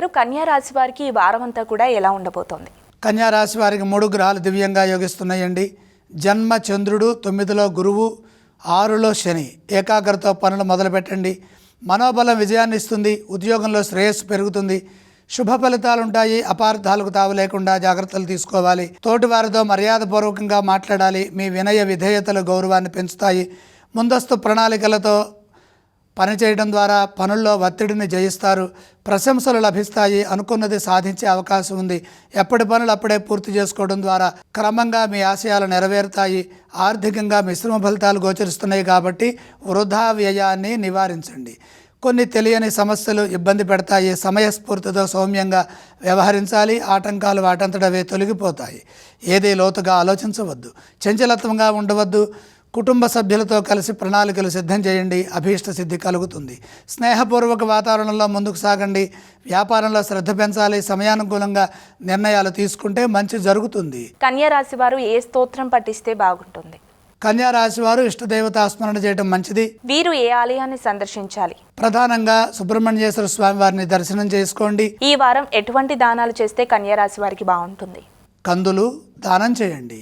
గారు కన్యా రాశి వారికి ఈ వారం అంతా కూడా ఎలా ఉండబోతోంది? కన్యా రాశి వారికి మూడు గ్రహాలు దివ్యంగా యోగిస్తున్నాయండి. జన్మ చంద్రుడు తొమ్మిదిలో గురువు ఆరులో శని. ఏకాగ్రత పనులు మొదలుపెట్టండి. మనోబలం విజయాన్ని ఇస్తుంది. ఉద్యోగంలో శ్రేయస్సు పెరుగుతుంది. శుభ ఫలితాలు ఉంటాయి. అపార్థాలకు తావు లేకుండా జాగ్రత్తలు తీసుకోవాలి. తోటివారితో మర్యాదపూర్వకంగా మాట్లాడాలి. మీ వినయ విధేయతలు గౌరవాన్ని పెంచుతాయి. ముందస్తు ప్రణాళికలతో పనిచేయడం ద్వారా పనుల్లో ఒత్తిడిని జయిస్తారు. ప్రశంసలు లభిస్తాయి అనుకున్నది సాధించే అవకాశం ఉంది. ఎప్పటి పనులు అప్పుడే పూర్తి చేసుకోవడం ద్వారా క్రమంగా మీ ఆశయాలు నెరవేరుతాయి. ఆర్థికంగా మిశ్రమ ఫలితాలు గోచరిస్తున్నాయి కాబట్టి వృధా వ్యయాన్ని నివారించండి. కొన్ని తెలియని సమస్యలు ఇబ్బంది పెడతాయి. సమయస్ఫూర్తితో సౌమ్యంగా వ్యవహరించాలి. ఆటంకాలు వాటంతటవే తొలగిపోతాయి. ఏది లోతుగా ఆలోచించవద్దు. చంచలత్వంగా ఉండవద్దు. కుటుంబ సభ్యులతో కలిసి ప్రణాళికలు సిద్ధం చేయండి అభీష్ట సిద్ధి కలుగుతుంది. స్నేహపూర్వక వాతావరణంలో ముందుకు సాగండి వ్యాపారంలో శ్రద్ధ పెంచాలి సమయానుకూలంగా నిర్ణయాలు తీసుకుంటే మంచి జరుగుతుంది. కన్యా రాశి వారు ఏ స్తోత్రం పఠిస్తే బాగుంటుంది? కన్యా రాశి వారు ఇష్టదేవతా స్మరణ చేయడం మంచిది. వీరు ఏ ఆలయాన్ని సందర్శించాలి? ప్రధానంగా సుబ్రహ్మణ్యేశ్వర స్వామి వారిని దర్శనం చేసుకోండి. ఈ వారం ఎటువంటి దానాలు చేస్తే కన్యా రాశి వారికి బాగుంటుంది? కందులు దానం చేయండి.